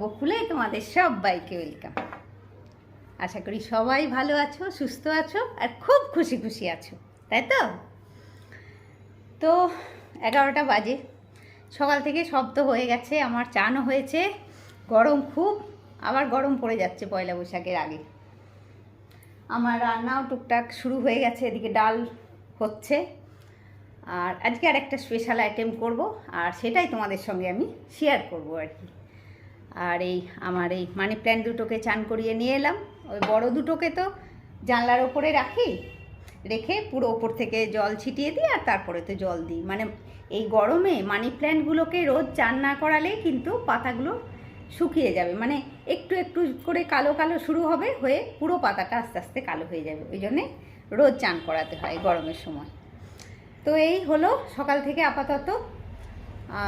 বকুলে তোমাদের সবাইকে ওয়েলকাম আশা করি সবাই ভালো আছো, সুস্থ আছো, আর খুব খুশি খুশি আছো, তাই তো? তো এগারোটা বাজে। সকাল থেকে তো হয়ে গেছে, আমার চানও হয়েছে, গরম খুব, আবার গরম পড়ে যাচ্ছে পয়লা বৈশাখের আগে। আমার রান্নাও টুকটাক শুরু হয়ে গেছে, এদিকে ডাল হচ্ছে। আর আজকে আর একটা স্পেশাল আইটেম করব, আর সেটাই তোমাদের সঙ্গে আমি শেয়ার করব আর কি। আর এই আমার এই মানি প্ল্যান্ট দুটোকে চান করিয়ে নিয়ে এলাম। ওই বড় দুটোকে তো জানলার ওপরে রাখি, রেখে পুরো ওপর থেকে জল ছিটিয়ে দিই আর তারপরে তো জল দিই। মানে এই গরমে মানি প্ল্যান্টগুলোকে রোজ চান না করালে কিন্তু পাতাগুলো শুকিয়ে যাবে। মানে একটু একটু করে কালো কালো শুরু হবে হয়ে পুরো পাতাটা আস্তে আস্তে কালো হয়ে যাবে। ওই জন্যে রোজ চান করাতে হয় গরমের সময়। তো এই হলো সকাল থেকে আপাতত।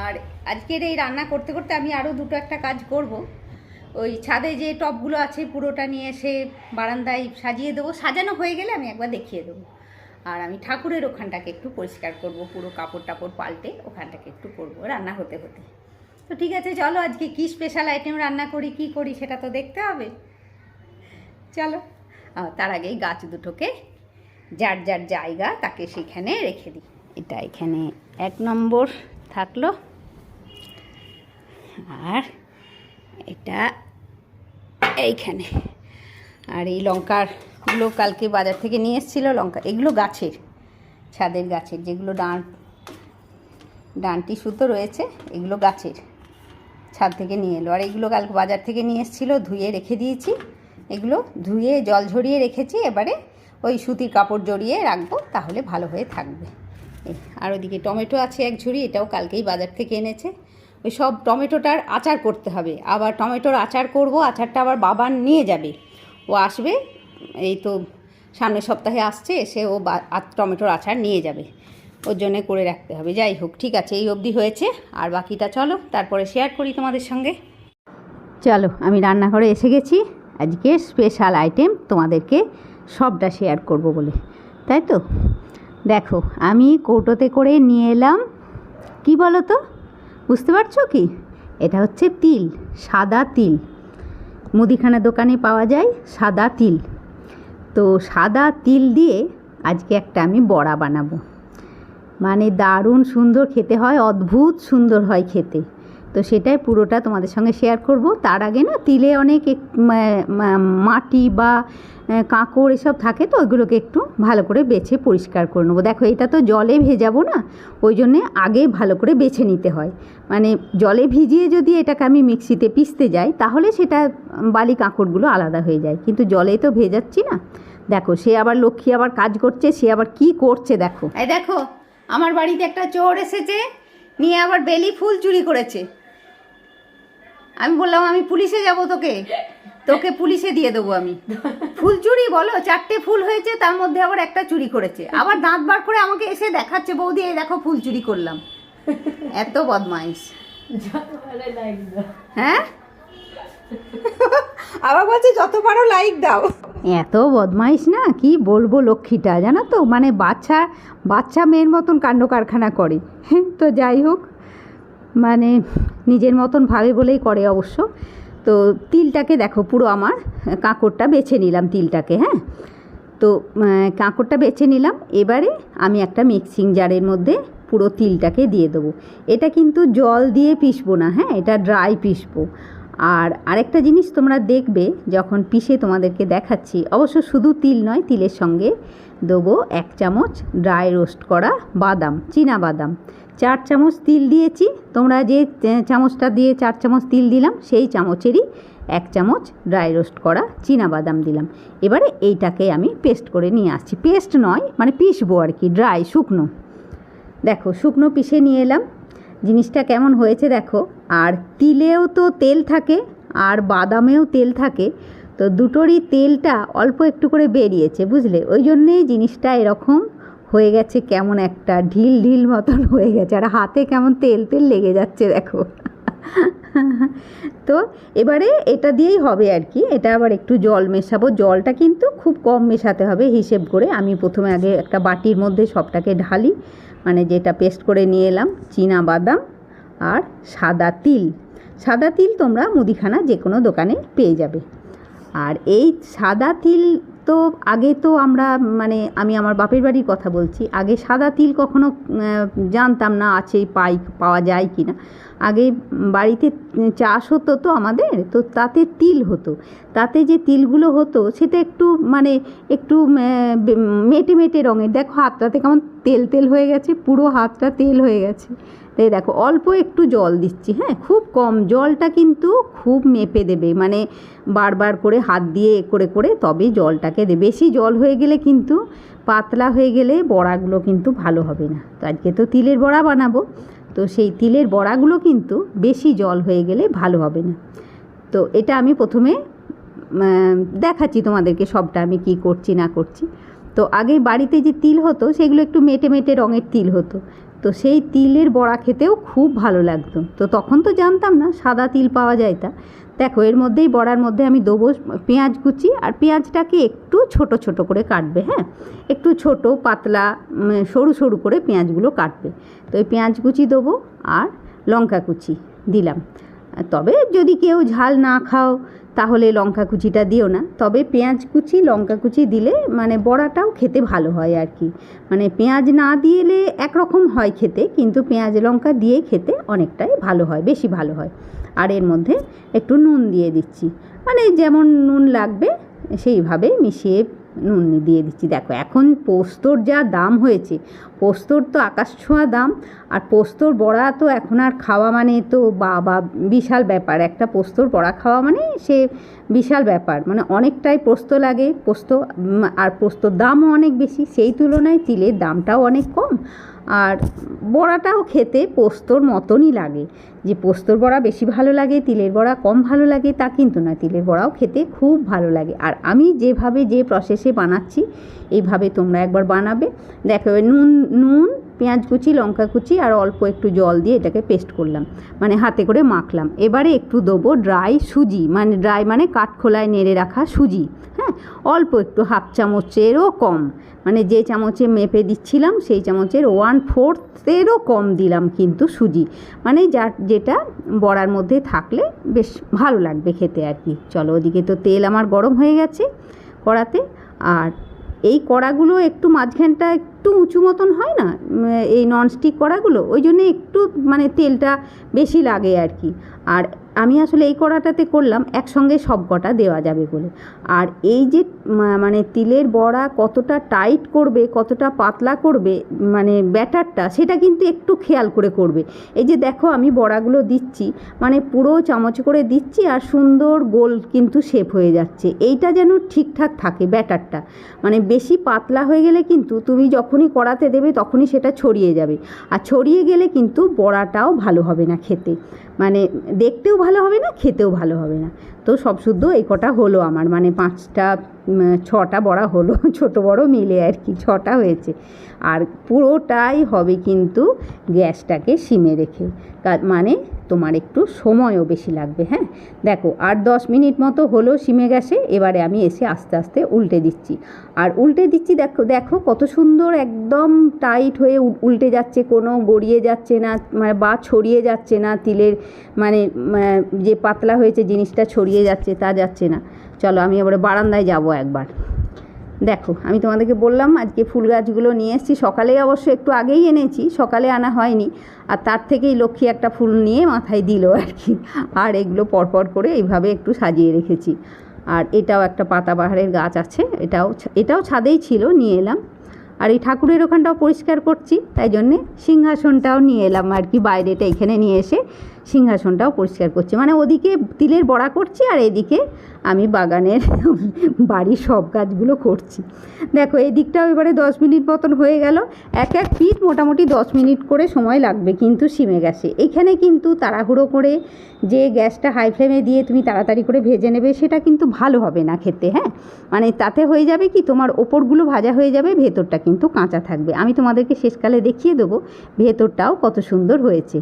আর আজকের এই রান্না করতে করতে আমি আরও দুটো একটা কাজ করব। ওই ছাদে যে টবগুলো আছে পুরোটা নিয়ে এসে বারান্দায় সাজিয়ে দেবো। সাজানো হয়ে গেলে আমি একবার দেখিয়ে দেবো। আর আমি ঠাকুরের ওখানটাকে একটু পরিষ্কার করব, পুরো কাপড় টাপড় পাল্টে ওখানটাকে একটু করব রান্না হতে হতে। তো ঠিক আছে, চলো আজকে কি স্পেশাল আইটেম রান্না করি, কি করি সেটা তো দেখতে হবে। চলো তার আগেই গাছ দুটোকে যার যার জায়গা তাকে সেখানে রেখে দিই। এটা এখানে এক নম্বর। থাকল। আর এটা এইখানে। আর এই লঙ্কারগুলো কালকে বাজার থেকে নিয়ে এসেছিল লঙ্কা, এগুলো গাছের, ছাদের গাছের, যেগুলো ডান ডানটি সুতো রয়েছে, এগুলো গাছের। ছাদ থেকে নিয়ে এলো। আর এগুলো কালকে বাজার থেকে নিয়ে এসেছিল, ধুয়ে রেখে দিয়েছি। এগুলো ধুয়ে জল ঝরিয়ে রেখেছি, এবারে ওই সুতির কাপড় জড়িয়ে রাখব, তাহলে ভালো হয়ে থাকবে। আর ওদিকে টমেটো আছে এক ঝুড়ি, এটাও কালকেই বাজার থেকে এনেছে। ওই সব টমেটোটার আচার করতে হবে। আবার টমেটোর আচার করব, আচারটা আবার বাবা নিয়ে যাবে। ও আসবে, এই তো সামনের সপ্তাহে আসছে, এসে ও টমেটোর আচার নিয়ে যাবে। ওর জন্যে করে রাখতে হবে। যাই হোক, ঠিক আছে, এই অবধি হয়েছে। আর বাকিটা চলো, তারপরে শেয়ার করি তোমাদের সঙ্গে। চলো, আমি রান্নাঘরে এসে গেছি। আজকে স্পেশাল আইটেম তোমাদেরকে সবটা শেয়ার করব বলে। তাই তো? দেখো, আমি কৌটোতে করে নিয়ে এলাম। কি বলো তো বুঝতে পারছ কি? এটা হচ্ছে তিল, সাদা তিল। মুদিখানা দোকানে পাওয়া যায় সাদা তিল। তো সাদা তিল দিয়ে আজকে একটা আমি বড়া বানাবো। মানে দারুণ সুন্দর খেতে হয়, অদ্ভুত সুন্দর হয় খেতে। তো সেটাই পুরোটা তোমাদের সঙ্গে শেয়ার করব। তার আগে না, তিলে অনেক মাটি বা কাঁকড় এসব থাকে তো, ওইগুলোকে একটু ভালো করে বেছে পরিষ্কার করে নেব। দেখো, এটা তো জলে ভেজাবো না, ওই জন্যে আগে ভালো করে বেছে নিতে হয়। মানে জলে ভিজিয়ে যদি এটাকে আমি মিক্সিতে পিষতে যাই, তাহলে সেটা বালি কাঁকড়গুলো আলাদা হয়ে যায়। কিন্তু জলে তো ভেজাচ্ছি না। দেখো, সে আবার লক্ষ্মী আবার কাজ করছে, সে আবার কি করছে দেখো। এই দেখো, আমার বাড়িতে একটা চোর এসেছে, নিয়ে আবার বেলি ফুল চুরি করেছে। আমি বললাম, আমি পুলিশে যাব তোকে। তোকে পুলিশে দিয়ে দেবো আমি। ফুল চুরি বলো, চারটে ফুল হয়েছে, তার মধ্যে আবার একটা চুরি করেছে। আবার দাঁত বার করে আমাকে এসে দেখাচ্ছে, বৌদি, এই দেখো, ফুল চুরি করলাম। এত বদমাইশ। হ্যাঁ? আবার বলছে, যত পারো লাইক দাও। এত বদমাইশ না? কি বলব লক্ষ্মীটা, জানো তো? মানে বাচ্চা বাচ্চা মেয়ের মতন কাণ্ড কারখানা করে। তো যাই হোক। মানে নিজের মতন ভাবে বলেই করে অবশ্য। তো তিলটাকে দেখো পুরো আমার কাঁকড়টা বেছে নিলাম তিলটাকে হ্যাঁ? তো কাঁকড়টা বেছে নিলাম। এবারে আমি একটা মিক্সিং জারের মধ্যে পুরো তিলটাকে দিয়ে দেবো। এটা কিন্তু জল দিয়ে পিসবো না হ্যাঁ? এটা ড্রাই পিসবো আর আরেকটা জিনিস তোমরা দেখবে, যখন পিষে তোমাদেরকে দেখাচ্ছি, অবশ্য শুধু তিল নয়, তিলের সঙ্গে দেবো এক চামচ ড্রাই রোস্ট করা বাদাম, চীনা বাদাম। চার চামচ তিল দিয়েছি। তোমরা যে চামচটা দিয়ে চার চামচ তিল দিলাম, সেই চামচেরই এক চামচ ড্রাই রোস্ট করা বাদাম দিলাম। এবারে এইটাকে আমি পেস্ট করে নিয়ে আসছি। পেস্ট নয় মানে পিসবো আর কি, ড্রাই, শুকনো। দেখো, শুকনো পিষে নিয়ে এলাম। জিনিসটা কেমন হয়েছে দেখো, আর তিলেও তো তেল থাকে, আর বাদামেও তেল থাকে, তো দুটোরই তেলটা অল্প একটু করে বেরিয়েছে, বুঝলে? ওই জন্যেই জিনিসটা এরকম হয়ে গেছে, কেমন একটা ঢিল ঢিল মতন হয়ে গেছে। আর হাতে কেমন তেল তেল লেগে যাচ্ছে, দেখো। তো এবারে এটা দিয়েই হবে আর কি। এটা আবার একটু জল মেশাবো। জলটা কিন্তু খুব কম মেশাতে হবে হিসেব করে। আমি প্রথমে আগে একটা বাটির মধ্যে সবটাকে ঢালি। মানে যেটা পেস্ট করে নিয়ে এলাম, চীনা বাদাম আর সাদা তিল। সাদা তিল তোমরা মুদিখানা যে কোনো দোকানে পেয়ে যাবে। আর এই সাদা তিল তো আগে তো আমরা মানে আমি আমার বাপের বাড়ির কথা বলছি, আগে সাদা তিল কখনো জানতাম না আছে পাই পাওয়া যায় কি না আগে বাড়িতে চাষ হতো তো আমাদের, তো তাতে তিল হতো। তাতে যে তিলগুলো হতো, সেটা একটু মানে একটু মেটে মেটে রঙের। দেখো হাতটাতে কেমন তেল তেল হয়ে গেছে, পুরো হাতটা তেল হয়ে গেছে। তাই দেখো, অল্প একটু জল দিচ্ছি হ্যাঁ? খুব কম। জলটা কিন্তু খুব মেপে দেবে মানে বারবার করে হাত দিয়ে এ করে করে তবে জলটাকে দেবে। বেশি জল হয়ে গেলে কিন্তু, পাতলা হয়ে গেলে বড়াগুলো কিন্তু ভালো হবে না। তো আজকে তো তিলের বড়া বানাবো। তো সেই তিলের বড়াগুলো কিন্তু বেশি জল হয়ে গেলে ভালো হবে না। তো এটা আমি প্রথমে দেখাচ্ছি তোমাদেরকে সবটা আমি কি করছি না করছি। তো আগে বাড়িতে যে তিল হতো, সেগুলো একটু মেটে মেটে রঙের তিল হতো। তো সেই তিলের বড়া খেতেও খুব ভালো লাগতো। তো তখন তো জানতাম না, সাদা তিল পাওয়া যায় তা। দেখো, এর মধ্যেই বড়ার মধ্যে আমি দেবো পেঁয়াজ কুচি, আর পেঁয়াজটাকে একটু ছোট ছোট করে কাটবে হ্যাঁ? একটু ছোট, পাতলা সরু সরু করে পেঁয়াজগুলো কাটবে। তো এই পেঁয়াজ কুচি দেবো আর লঙ্কা কুচি দিলাম। তবে যদি কেউ ঝাল না খাও, তাহলে লঙ্কা কুচিটা দিও না। তবে পেঁয়াজ কুচি, লঙ্কা কুচি দিলে মানে বড়াটাও খেতে ভালো হয় আর কি। মানে পেঁয়াজ না দিলে একরকম হয় খেতে, কিন্তু পেঁয়াজ লঙ্কা দিয়ে খেতে অনেকটাই ভালো হয়, বেশি ভালো হয়। আর এর মধ্যে একটু নুন দিয়ে দিচ্ছি। মানে যেমন নুন লাগবে, সেইভাবে মিশিয়ে নুন দিয়ে দিচ্ছি। দেখো, এখন পোস্তর যা দাম হয়েছে, পোস্তর তো আকাশ ছোঁয়া দাম, আর পোস্তর বড়া তো এখন আর খাওয়া মানে তো বাবা, বিশাল ব্যাপার। একটা পোস্তর বড়া খাওয়া মানে সে বিশাল ব্যাপার। মানে অনেকটাই পোস্ত লাগে, পোস্ত আর পোস্তর দামও অনেক বেশি। সেই তুলনায় তিলের দামটাও অনেক কম। আর বড়াটাও খেতে পোস্তর মতনই লাগে। যে পোস্তর বড়া বেশি ভালো লাগে, তিলের বড়া কম ভালো লাগে তা কিন্তু না তিলের বড়াও খেতে খুব ভালো লাগে। আর আমি যেভাবে যে প্রসেসে বানাচ্ছি, এইভাবে তোমরা একবার বানাবে। দেখো, নুন নুন পেঁয়াজ কুচি, লঙ্কা কুচি আর অল্প একটু জল দিয়ে এটাকে পেস্ট করলাম। মানে হাতে করে মাখলাম। এবারে একটু দেবো ড্রাই সুজি। মানে ড্রাই মানে কাঠখোলায় নেড়ে রাখা সুজি। হ্যাঁ? অল্প একটু হাফ চামচেরও কম। মানে যে চামচে মেপে দিচ্ছিলাম, সেই চামচের ওয়ান ফোর্থেরও কম দিলাম কিন্তু সুজি। মানে যা যেটা বড়ার মধ্যে থাকলে বেশ ভালো লাগবে খেতে আর কি। চলো ওদিকে তো তেল আমার গরম হয়ে গেছে কড়াতে। আর এই কড়াগুলো একটু মাঝখানটা একটু উঁচু মতন হয় না? এই ননস্টিক কড়াগুলো? ওই জন্যে একটু মানে তেলটা বেশি লাগে আর কি। আর আমি আসলে এই কড়াটাতে করলাম একসঙ্গে সব কটা দেওয়া যাবে বলে। আর এই যে মানে তিলের বড়া কতটা টাইট করবে, কতটা পাতলা করবে মানে ব্যাটারটা, সেটা কিন্তু একটু খেয়াল করে করবে। এই যে দেখো আমি বড়াগুলো দিচ্ছি মানে পুরো চামচ করে দিচ্ছি আর সুন্দর গোল কিন্তু শেপ হয়ে যাচ্ছে। এইটা যেন ঠিকঠাক থাকে ব্যাটারটা। মানে বেশি পাতলা হয়ে গেলে কিন্তু তুমি যখনই কড়াতে দেবে তখনই সেটা ছড়িয়ে যাবে। আর ছড়িয়ে গেলে কিন্তু বড়াটাও ভালো হবে না খেতে। মানে দেখতেও ভালো হবে না, খেতেও ভালো হবে না। তো সব শুদ্ধ, এই কটা হলো আমার মানে পাঁচটা ছটা বড়া হলো, ছোট বড় মিলে আর কি, ছটা হয়েছে। আর পুরোটাই হবে কিন্তু গ্যাসটাকে সিমে রেখে মানে তোমার একটু সময়ও বেশি লাগবে হ্যাঁ? দেখো আর দশ মিনিট মতো হলো সিমে গ্যাসে এবারে আমি এসে আস্তে আস্তে উল্টে দিচ্ছি। আর উল্টে দিচ্ছি, দেখো দেখো কত সুন্দর একদম টাইট হয়ে উল্টে যাচ্ছে কোনো, গড়িয়ে যাচ্ছে না মানে বা ছড়িয়ে যাচ্ছে না তিলের মানে যে পাতলা হয়েছে জিনিসটা ছড়িয়ে যাচ্ছে, তা যাচ্ছে না। চলো, আমি এবারে বারান্দায় যাব একবার। দেখো, আমি তোমাদেরকে বললাম আজকে ফুল গাছগুলো নিয়ে এসেছি। সকালে অবশ্য একটু আগেই এনেছি, সকালে আনা হয়নি। আর তার থেকেই লক্ষ্মী একটা ফুল নিয়ে মাথায় দিল আর কি। আর এগুলো পরপর করে এইভাবে একটু সাজিয়ে রেখেছি। আর এটাও একটা পাতাবাহারের গাছ আছে, এটাও এটাও ছাদেই ছিল, নিয়ে এলাম। আর এই ঠাকুরের ওখানটাও পরিষ্কার করছি, তাই জন্যে সিংহাসনটাও নিয়ে এলাম আর কি, বাইরেটা এখানে নিয়ে এসে। সিংহাসনটাও পরিষ্কার করছি। মানে ওদিকে তিলের বড়া করছি আর এদিকে আমি বাগানের বাড়ির সব কাজগুলো করছি। দেখো, এই দিকটাও এবারে দশ মিনিট মতন হয়ে গেল। এক এক পিঠ মোটামুটি দশ মিনিট করে সময় লাগবে কিন্তু সিমে গ্যাসে। এখানে কিন্তু তাড়াহুড়ো করে যে গ্যাসটা হাই ফ্লেমে দিয়ে তুমি তাড়াতাড়ি করে ভেজে নেবে, সেটা কিন্তু ভালো হবে না খেতে হ্যাঁ? মানে তাতে হয়ে যাবে কি, তোমার ওপরগুলো ভাজা হয়ে যাবে, ভেতরটা কিন্তু কাঁচা থাকবে। আমি তোমাদেরকে শেষকালে দেখিয়ে দেবো ভেতরটাও কত সুন্দর হয়েছে।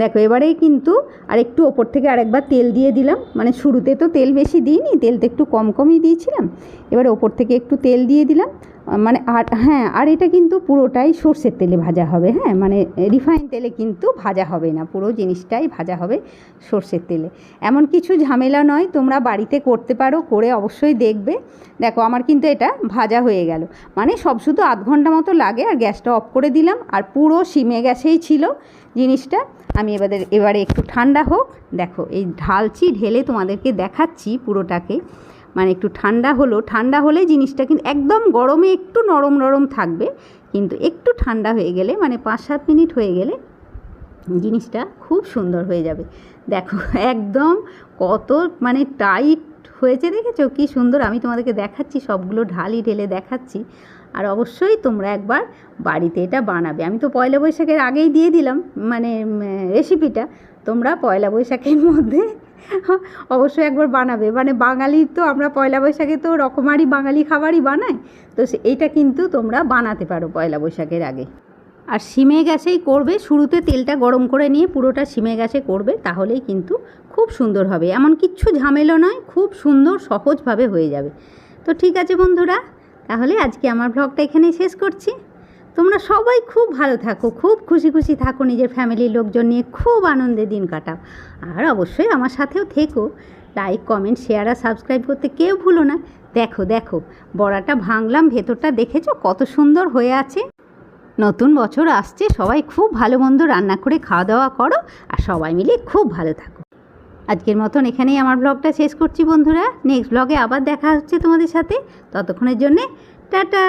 দেখো, এবারেই কিন্তু আর একটু ওপর থেকে আরেকবার তেল দিয়ে দিলাম। মানে শুরুতে তো তেল বেশি দিইনি, তেল তো একটু কম কমই দিয়েছিলাম। এবারে ওপর থেকে একটু তেল দিয়ে দিলাম। মানে আর হ্যাঁ আর এটা কিন্তু পুরোটাই সর্ষের তেলে ভাজা হবে হ্যাঁ মানে রিফাইন তেলে কিন্তু ভাজা হবে না, পুরো জিনিসটাই ভাজা হবে সর্ষের তেলে। এমন কিছু ঝামেলা নয়, তোমরা বাড়িতে করতে পারো, করে অবশ্যই দেখবে। দেখো, আমার কিন্তু এটা ভাজা হয়ে গেল। মানে সব শুধু আধ ঘণ্টা মতো লাগে, আর গ্যাসটা অফ করে দিলাম, আর পুরো সিমে গ্যাসেই ছিল জিনিসটা। আমি এবারে এবারে একটু ঠান্ডা হোক। দেখো, এই ঢালছি, ঢেলে তোমাদেরকে দেখাচ্ছি পুরোটাকে। মানে একটু ঠান্ডা হলো, ঠান্ডা হলে জিনিসটা কিন্তু একদম গরমে একটু নরম নরম থাকবে, কিন্তু একটু ঠান্ডা হয়ে গেলে মানে পাঁচ সাত মিনিট হয়ে গেলে জিনিসটা খুব সুন্দর হয়ে যাবে। দেখো, একদম কত মানে টাইট হয়েছে দেখেছ? কি সুন্দর, আমি তোমাদেরকে দেখাচ্ছি, সবগুলো ঢালি ঢেলে দেখাচ্ছি। আর অবশ্যই তোমরা একবার বাড়িতে এটা বানাবে। আমি তো পয়লা বৈশাখের আগেই দিয়ে দিলাম মানে রেসিপিটা তোমরা পয়লা বৈশাখের মধ্যে অবশ্যই একবার বানাবে। মানে বাঙালি তো আমরা পয়লা বৈশাখে তো রকমারি বাঙালি খাবারই বানাই। তো এইটা কিন্তু তোমরা বানাতে পারো পয়লা বৈশাখের আগে। আর সিমে গ্যাসেই করবে, শুরুতে তেলটা গরম করে নিয়ে পুরোটা সিমে গ্যাসে করবে, তাহলেই কিন্তু খুব সুন্দর হবে। এমন কিচ্ছু ঝামেলা নয়, খুব সুন্দর সহজভাবে হয়ে যাবে। তো ঠিক আছে বন্ধুরা, তাহলে আজকে আমার ব্লগটা এখানেই শেষ করছি। তোমরা সবাই খুব ভালো থাকো, খুব খুশি খুশি থাকো, নিজের ফ্যামিলির লোকজন নিয়ে খুব আনন্দে দিন কাটাও। আর অবশ্যই আমার সাথেও থেকো। লাইক কমেন্ট শেয়ার আর সাবস্ক্রাইব করতে কেউ ভুলো না। দেখো দেখো, বড়াটা ভাঙলাম, ভেতরটা দেখেছ? কত সুন্দর হয়ে আছে। নতুন বছর আসছে, সবাই খুব ভালো মন্দ রান্না করে খাওয়া দাওয়া করো আর সবাই মিলে খুব ভালো থাকো। আজকের মতন এখানেই আমার ব্লগটা শেষ করছি বন্ধুরা। নেক্সট ব্লগে আবার দেখা হচ্ছে তোমাদের সাথে। ততক্ষণের জন্যে, টাটা!